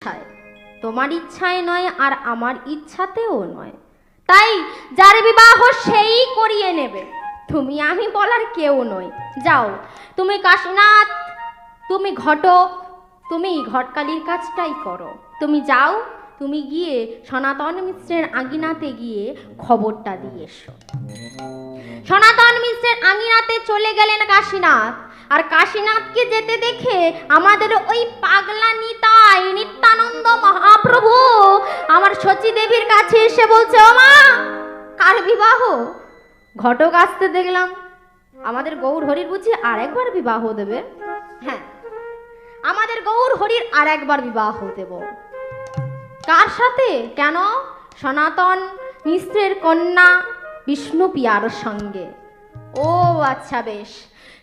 ইচ্ছায়। তোমার ইচ্ছায় নয় আর আমার ইচ্ছাতেও নয়। তাই যার বিবাহ সেই করিয়ে নেবে। তুমি আমি বলার কেউ নই। যাও, তুমি কাশীনাথ, তুমি ঘটক, তুমি ঘটকালির কাজটাই করো। তুমি যাও, তুমি গিয়ে সনাতন মিশ্রের আঙিনাতে গিয়ে খবরটা দিয়ে এসো। সনাতন মিশ্রের আঙিনাতে চলে গেলেন কাশীনাথ। আর কাশীনাথকে যেতে দেখে আমাদের ওই পাগলা নিতাই নিত্যানন্দ মহাপ্রভু, আমার সচী দেবীর কাছে এসে বলছে, ও মা, কার বিবাহ? ঘটক আসতে দেখলাম, আমাদের গৌর হরির বুঝি আর একবার বিবাহ দেবে। হ্যাঁ আমাদের গৌর হরির আর একবার বিবাহ দেব। কার সাথে? কেন? সনাতন মিশ্রের কন্যা বিষ্ণু পিয়ার সঙ্গে। ও আচ্ছা বেশ।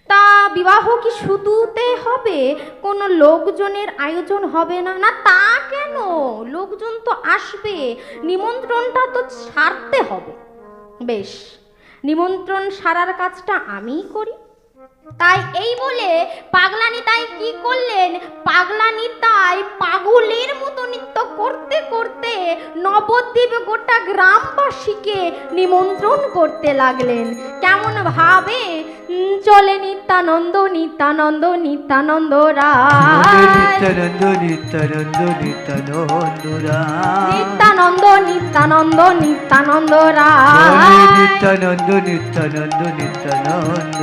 তা বিবাহ কি শুধুতে হবে? কোনো লোকজনের আয়োজন হবে না? না, তা কেন? লোকজন তো আসবে। নিমন্ত্রণটা তো ছাড়তে হবে। বেশ, নিমন্ত্রণ সারার কাজটা আমিই করি। তাই এই বলে পাগলানি তাই কি করলেন? পাগলানি তাই পাগলের মতো নৃত্য করতে করতে নবদ্বীপ গোটা গ্রামবাসীকে নিমন্ত্রণ করতে লাগলেন। কেমন ভাবে? চলে নিত্যানন্দ নিত্যানন্দ নিত্যানন্দ নিত্যানন্দ নিত্যানন্দ নিত্যানন্দ নিত্যানন্দ নিত্যানন্দ নিত্যানন্দ নিত্যানন্দ নিত্যানন্দ নিত্যানন্দ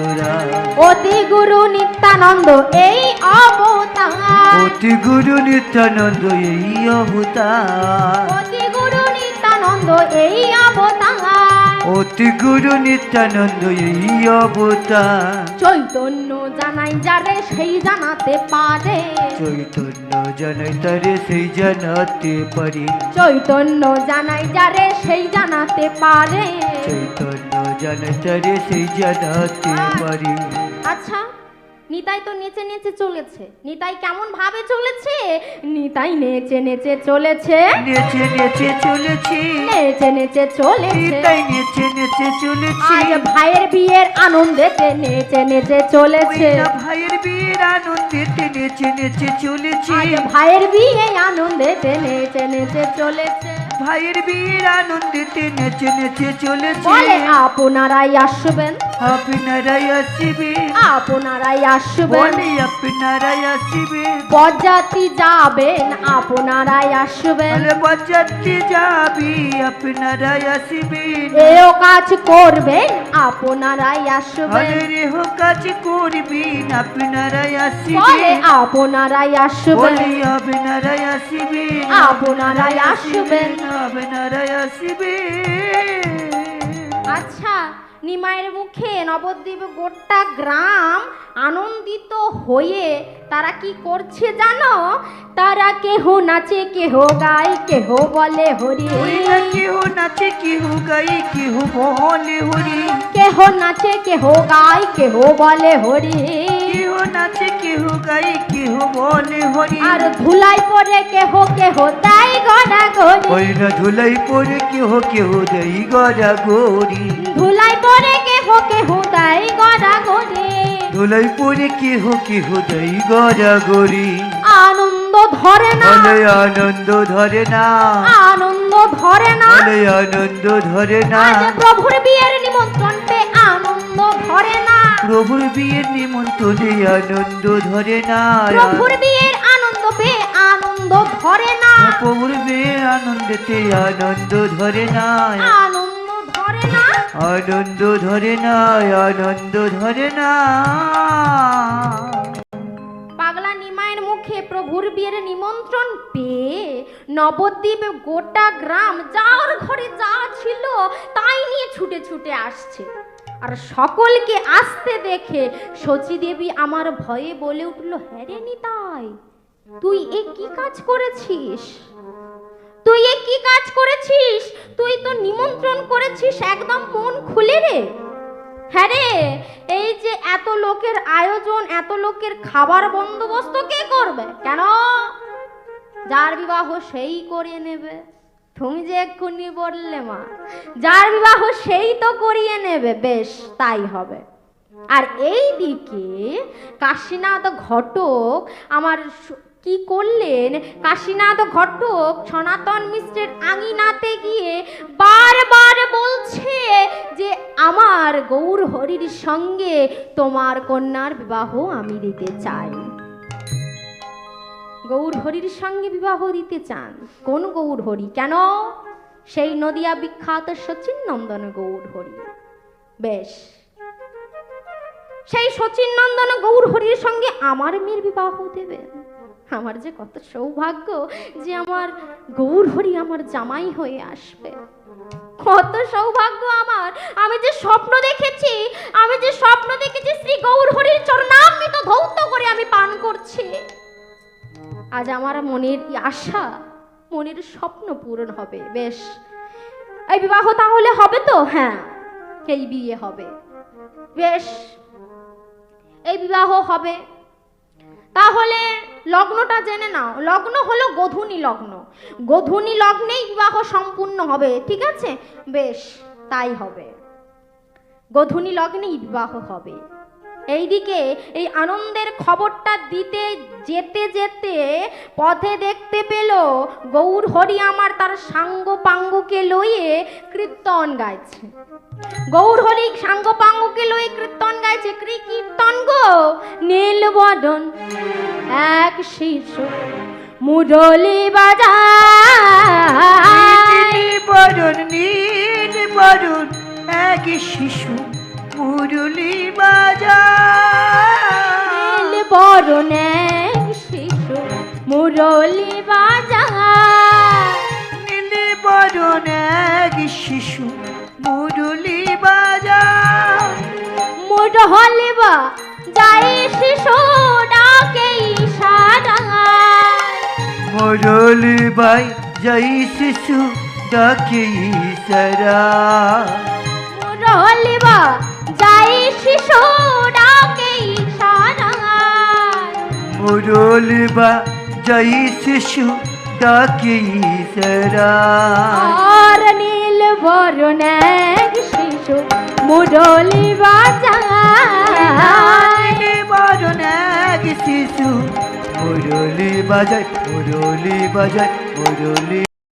অতি গুরু নিত্যানন্দ এই অবতার। অতি গুরু নিত্যানন্দ এই অবতার। অতি গুরু নিত্যানন্দ এই অবতার অতি গুরু নিত্যানন্দ এই অবতার। চৈতন্য জানাই যারে সেই জানাতে পারে। চৈতন্য জানাই তারে সেই জানাতে পারে। চৈতন্য জানাই যারে সেই জানাতে পারে। চৈতন্য জানাই তারে সেই জানাতে পারি। নিতাই তো নেচে নেচে চলেছে। নিতাই কেমন ভাবে চলেছে? নিতাই নেচে নেচে চলেছে। নেচে নেচে চলেছি। নেচে নেচে চলেছে। তাই নেচে নেচে চলেছি। আজ ভাইয়ের বিয়ের আনন্দেতে নেচে নেচে চলেছে। ভাইয়ের বিয়ের আনন্দেতে নেচে নেচে চলেছি। আজ ভাইয়ের বিয়ে আনন্দেতে নেচে নেচে চলেছে। ভাইয়ের বিয়ের আনন্দেতে নেচে নেচে চলেছে। বলে আপনারাই আসবেন? আপনারাই আসিবে। আপনারাই আসবেন। বলে আপনারাই আসিবে। বরযাত্রী যাবেন আপনারাই আসবেন। বজাতে যাবি আপনারাই আসিবে। এও কাজ করবেন আপনারাই আসবেন। রেহ কাজ করবিন আপনারাই আসিবে। বলে আপনারাই আসবেন। আপনারাই আসিবে। আপনারাই আসবেন। আপনারাই আসিবে। আচ্ছা। নিমাইয়ের মুখে নবদ্বীপ গোটা গ্রাম আনন্দিত হয়ে তারা কি করছে জানো? তারা কেহ নাচে কেহ গায় কেহ বলে হরি। কেহ নাচে কেহ গাই কেহ বলে হরি। কেহ নাচে কেহ গায় কেহ বলে হরি। কেহ নাচে কেহ গাই কেহ বলে হরি। আর ধুলাই পরে কেহ কেহ তাই গড়া গড়ি ওইটা ধুলাই পরে কেহ কেহ দেই গড়া গড়ি ধুলাই পরে কেহ কেহ তাই গড়া গড়ি ধুলাই পরে কেহ কেহ দেই গড়া গড়ি আনন্দ ধরে না। বলে আনন্দ ধরে না। আনন্দ ধরে না। বলে আনন্দ ধরে না। প্রভুর বিয়ের নিমন্ত্রণ পেয়ে আনন্দ ধরে না। প্রভুর বিয়ের নিমন্ত্রণে আনন্দ ধরে না। প্রভুর বিয়ের আনন্দ পেয়ে আনন্দ ধরে না। বিয়ের আনন্দেতে আনন্দ ধরে না আনন্দ ধরে না আনন্দ ধরে না আনন্দ ধরে না পাগলা নিমায়ের মুখে প্রভুর বিয়ের নিমন্ত্রণ পেয়ে নবদ্বীপ গোটা গ্রাম যার ঘরে যা ছিল তাই নিয়ে ছুটে ছুটে আসছে। আর সকলকে আসতে দেখে শচী দেবী আমার ভয়ে বলে উঠল হ্যাঁ রে নিতাই। তুই এ কি কাজ করেছিস? তুই এ কি কাজ করেছিস? তুই তো নিমন্ত্রণ করেছিস একদম মন খুলে রে। হ্যাঁ রে, এই যে এত লোকের আয়োজন, এত লোকের খাবার বন্দোবস্ত কে করবে? কেন? যার বিবাহ সেই করে নেবে। তুমি যে এক্ষুনি বললে মা, যার বিবাহ সেই তো করিয়ে নেবে, বেশ, তাই হবে। আর এই দিকে কাশীনাথ ঘটক আমার কি করলেন? কাশীনাথ ঘটক সনাতন মিশ্রের আঙিনাতে গিয়ে বারবার বলছে যে, আমার গৌর হরির সঙ্গে তোমার কন্যার বিবাহ আমি দিতে চাই। গৌর হরির সঙ্গে বিবাহ দিতে চান? কোন গৌর হরি? কেন? সেই নদিয়া বিখ্যাত সচিন নন্দন গৌর হরি। বেশ। সেই সচিন নন্দন গৌর হরির সঙ্গে আমার মেয়ের বিবাহ দেবেন। আমার যে কত সৌভাগ্য যে আমার গৌর হরি আমার জামাই হয়ে আসবে। কত সৌভাগ্য আমার। আমি যে স্বপ্ন দেখেছি, আমি যে স্বপ্ন দেখেছি শ্রী গৌর হরির চরণামৃত ধৌত করে আমি পান করছি। আজ আমার মনের আশা, মনের স্বপ্ন পূরণ হবে, বেশ। এই বিবাহ তাহলে হবে তো? হ্যাঁ এই বিয়ে হবে। বেশ। এই বিবাহ হবে। তাহলে লগ্নটা জেনে নাও। লগ্ন হলো গধুনি লগ্ন। গধুনি লগ্নেই বিবাহ সম্পূর্ণ হবে, ঠিক আছে? বেশ, তাই হবে। গধুনি লগ্নেই বিবাহ হবে। এইদিকে এই আনন্দের খবরটা দিতে যেতে যেতে পথে দেখতে পেল গৌর হরি আমার তার সাঙ্গ পাঙ্গকে লইয়ে কীর্তন গাইছে। গৌর হরি সাঙ্গ পাঙ্গকে লইয়ে কীর্তন গাইছে কীর্তন গো নীল বদন। এক শিশু মুরলি বাজায়। নীল বরণ নীল বরণ এক শিশু মুরলি নীল বরণ এক শিশু মুরলি বাজায়। নীল বরণ এক শিশু মুরলি মুরলি বা যাই শিশু ডাকে ইশারায় মুরলি বাই জয় শিশু ডাকে সারা মুরলি বা যাই শিশু ডাকে ইশারায় বা জয় শিশু ডাকে সারা আর নীল বরণ শিশু মুরলি এক শিশু মুরলি বাজায় মুরলি বাজায় মুরলি